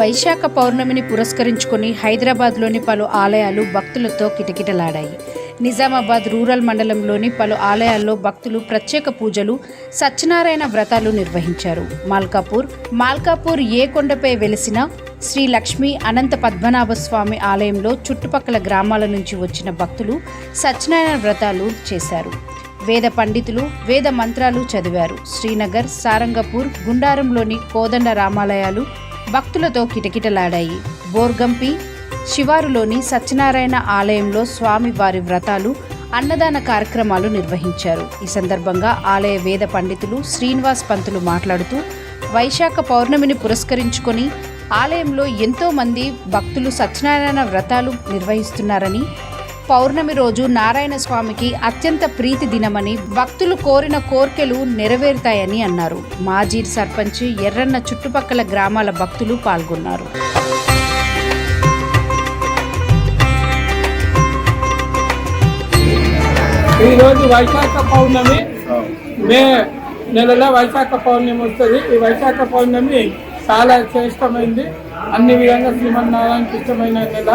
వైశాఖ పౌర్ణమిని పురస్కరించుకొని హైదరాబాద్లోని పలు ఆలయాలు భక్తులతో కిటకిటలాడాయి. నిజామాబాద్ రూరల్ మండలంలోని పలు ఆలయాల్లో భక్తులు ప్రత్యేక పూజలు సత్యనారాయణ వ్రతాలు నిర్వహించారు. మాల్కాపూర్ మాల్కాపూర్ ఏ కొండపై వెలిసిన శ్రీ లక్ష్మీ అనంత పద్మనాభ స్వామి ఆలయంలో చుట్టుపక్కల గ్రామాల నుంచి వచ్చిన భక్తులు సత్యనారాయణ వ్రతాలు చేశారు. వేద పండితులు వేద మంత్రాలు చదివారు. శ్రీనగర్ సారంగపూర్ గుండారంలోని కోదండ రామాలయాలు భక్తులతో కిటకిటలాడాయి. బోర్గంపి శివారులోని సత్యనారాయణ ఆలయంలో స్వామి వారి వ్రతాలు అన్నదాన కార్యక్రమాలు నిర్వహించారు. ఈ సందర్భంగా ఆలయ వేద పండితులు శ్రీనివాస్ పంతులు మాట్లాడుతూ వైశాఖ పౌర్ణమిని పురస్కరించుకొని ఆలయంలో ఎంతో మంది భక్తులు సత్యనారాయణ వ్రతాలు నిర్వహిస్తున్నారని పౌర్ణమి రోజు నారాయణ స్వామికి అత్యంత ప్రీతి దినమని భక్తులు కోరిన కోర్కెలు నెరవేరుతాయని అన్నారు. మాజీ సర్పంచ్ ఎర్రన్న చుట్టుపక్కల గ్రామాల భక్తులు పాల్గొన్నారు. ఈరోజు వైశాఖ పౌర్ణమి. మే నెలలో వైశాఖ పౌర్ణమి వస్తుంది. ఈ వైశాఖ పౌర్ణమి చాలా శ్రేష్టమైంది. అన్ని విధంగా శ్రీమన్నారాయణకి ఇష్టమైన నెల.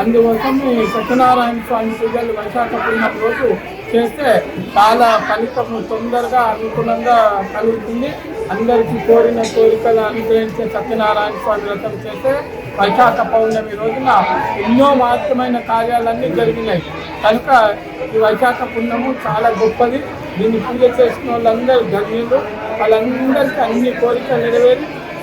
అందుకోసం ఈ సత్యనారాయణ స్వామి పూజలు వైశాఖ పౌర్ణమి రోజు చేస్తే చాలా ఫలితం తొందరగా అనుకూలంగా కలుగుతుంది. అందరికీ కోరిన కోరికలు అనుగ్రహించే సత్యనారాయణ స్వామి వ్రతం చేస్తే వైశాఖ పౌర్ణమి రోజున ఎన్నో మహత్తమైన కార్యాలన్నీ జరిగినాయి. కనుక ఈ వైశాఖ పుణ్యము చాలా గొప్పది. దీన్ని పూజ చేసిన వాళ్ళందరూ ధన్యులు. వాళ్ళందరికీ అన్ని కోరికలు నెరవేరి